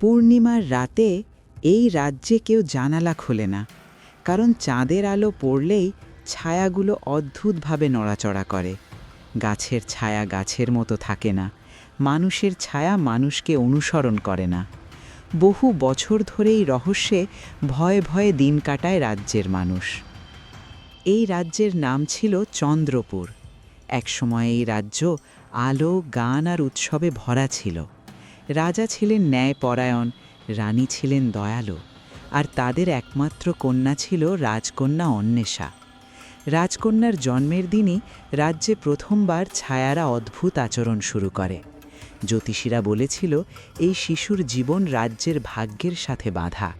পূর্ণিমার রাতে এই রাজ্যে কেউ জানালা খোলে না, কারণ চাঁদের আলো পড়লেই ছায়াগুলো অদ্ভুতভাবে নড়াচড়া করে। গাছের ছায়া গাছের মতো থাকে না, মানুষের ছায়া মানুষকে অনুসরণ করে না। বহু বছর ধরে এই রহস্যে ভয়ে ভয়ে দিন কাটায় রাজ্যের মানুষ। এই রাজ্যের নাম ছিল চন্দ্রপুর। একসময় এই রাজ্য আলো, গান আর উৎসবে ভরা ছিল। রাজা ছিলেন ন্যায়পরায়ণ, রানী ছিলেন দয়ালু, আর তাদের একমাত্র কন্যা ছিল রাজকন্যা অন্বেষা। রাজকন্যার জন্মের দিনই রাজ্যে প্রথমবার ছায়ারা অদ্ভুত আচরণ শুরু করে। জ্যোতিষীরা বলেছিল, এই শিশুর জীবন রাজ্যের ভাগ্যের সাথে বাঁধা।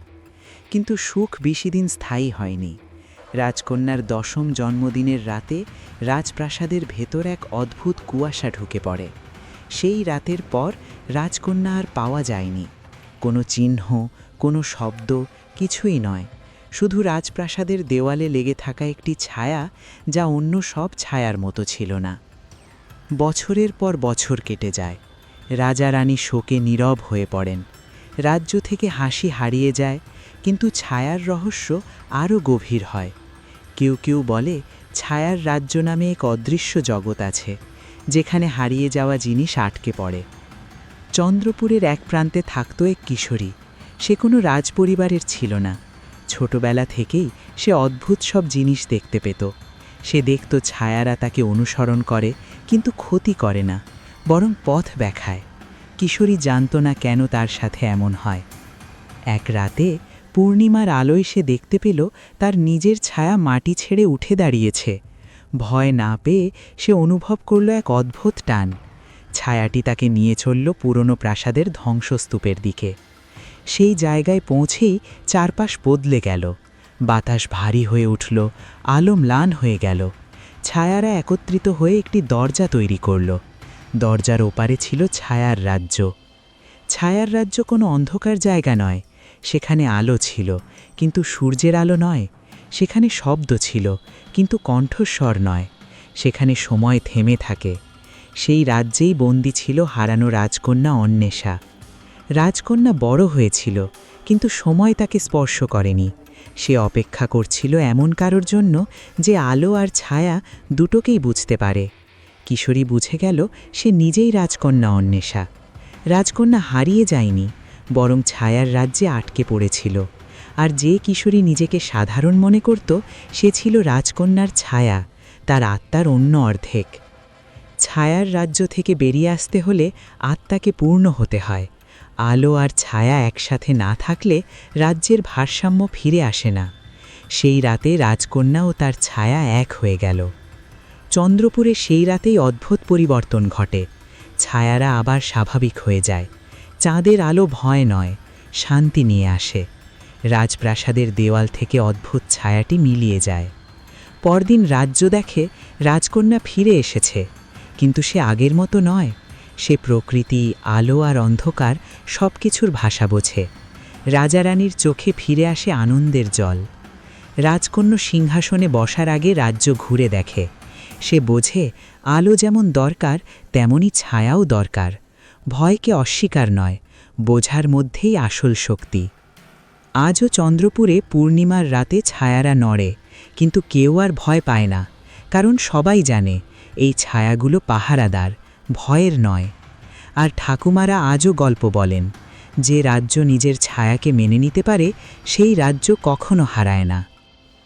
কিন্তু সুখ বেশি দিন স্থায়ী হয়নি। রাজকন্যার দশম জন্মদিনের রাতে রাজপ্রাসাদের ভেতর এক অদ্ভুত কুয়াশা ঢুকে পড়ে। সেই রাতের পর রাজকন্যা আর পাওয়া যায়নি। কোনো চিহ্ন, কোনো শব্দ, কিছুই নয়। শুধু রাজপ্রাসাদের দেওয়ালে লেগে থাকা একটি ছায়া যা অন্য সব ছায়ার মতো ছিল না। বছরের পর বছর কেটে যায়। রাজা রানী শোকে নীরব হয়ে পড়েন। রাজ্য থেকে হাসি হারিয়ে যায়, কিন্তু ছায়ার রহস্য আরও গভীর হয়। কেউ কেউ বলে, ছায়ার রাজ্য নামে এক অদৃশ্য জগৎ আছে। যেখানে হারিয়ে যাওয়া জিনিস আটকে পড়ে। চন্দ্রপুরের এক প্রান্তে থাকত এক কিশোরী। সে কোনো রাজপরিবারের ছিল না। ছোটবেলা থেকেই সে অদ্ভুত সব জিনিস দেখতে পেত। সে দেখত ছায়ারা তাকে অনুসরণ করে, কিন্তু ক্ষতি করে না, বরং পথ দেখায়। কিশোরী জানত না কেন তার সাথে এমন হয়। এক রাতে পূর্ণিমার আলোয় সে দেখতে পেল তার নিজের ছায়া মাটি ছেড়ে উঠে দাঁড়িয়েছে। ভয় না পেয়ে সে অনুভব করল এক অদ্ভুত টান। ছায়াটি তাকে নিয়ে চলল পুরনো প্রাসাদের ধ্বংসস্তূপের দিকে। সেই জায়গায় পৌঁছেই চারপাশ বদলে গেল। বাতাস ভারী হয়ে উঠল আলো ম্লান হয়ে গেল। ছায়ারা একত্রিত হয়ে একটি দরজা তৈরি করল। দরজার ওপারে ছিল ছায়ার রাজ্য। ছায়ার রাজ্য কোনো অন্ধকার জায়গা নয়, সেখানে আলো ছিল, কিন্তু সূর্যের আলো নয় সেখানে শব্দ ছিল, কিন্তু কণ্ঠস্বর নয়। সেখানে সময় থেমে থাকে। সেই রাজ্যেই বন্দী ছিল হারানো রাজকন্যা অন্বেষা। রাজকন্যা বড় হয়েছিল, কিন্তু সময় তাকে স্পর্শ করেনি। সে অপেক্ষা করছিল এমন কারোর জন্য যে আলো আর ছায়া দুটোকেই বুঝতে পারে। কিশোরী বুঝে গেল, সে নিজেই রাজকন্যা অন্বেষা। রাজকন্যা হারিয়ে যায়নি, বরং ছায়ার রাজ্যে আটকে পড়েছিল। আর যে কিশোরী নিজেকে সাধারণ মনে করত, সে ছিল রাজকন্যার ছায়া, তার আত্মার অন্য অর্ধেক। ছায়ার রাজ্য থেকে বেরিয়ে আসতে হলে আত্মাকে পূর্ণ হতে হয়। আলো আর ছায়া একসাথে না থাকলে রাজ্যের ভারসাম্য ফিরে আসে না। সেই রাতে রাজকন্যা ও তার ছায়া এক হয়ে গেল। চন্দ্রপুরে সেই রাতেই অদ্ভুত পরিবর্তন ঘটে। ছায়ারা আবার স্বাভাবিক হয়ে যায়। চাঁদের আলো ভয় নয়, শান্তি নিয়ে আসে। রাজপ্রাসাদের দেওয়াল থেকে অদ্ভুত ছায়াটি মিলিয়ে যায়। পরদিন রাজ্য দেখে রাজকন্যা ফিরে এসেছে, কিন্তু সে আগের মতো নয়। সে প্রকৃতি, আলো আর অন্ধকার সব কিছুর ভাষা বোঝে। রাজারানীর চোখে ফিরে আসে আনন্দের জল। রাজকন্যা সিংহাসনে বসার আগে রাজ্য ঘুরে দেখে। সে বোঝে, আলো যেমন দরকার তেমনই ছায়াও দরকার। ভয়কে অস্বীকার নয়, বোঝার মধ্যেই আসল শক্তি। আজও চন্দ্রপুরে পূর্ণিমার রাতে ছায়ারা নড়ে, কিন্তু কেউ আর ভয় পায় না, কারণ সবাই জানে এই ছায়াগুলো পাহারাদার, ভয়ের নয়। আর ঠাকুমারা আজও গল্প বলেন, যে রাজ্য নিজের ছায়াকে মেনে নিতে পারে, সেই রাজ্য কখনো হারায় না।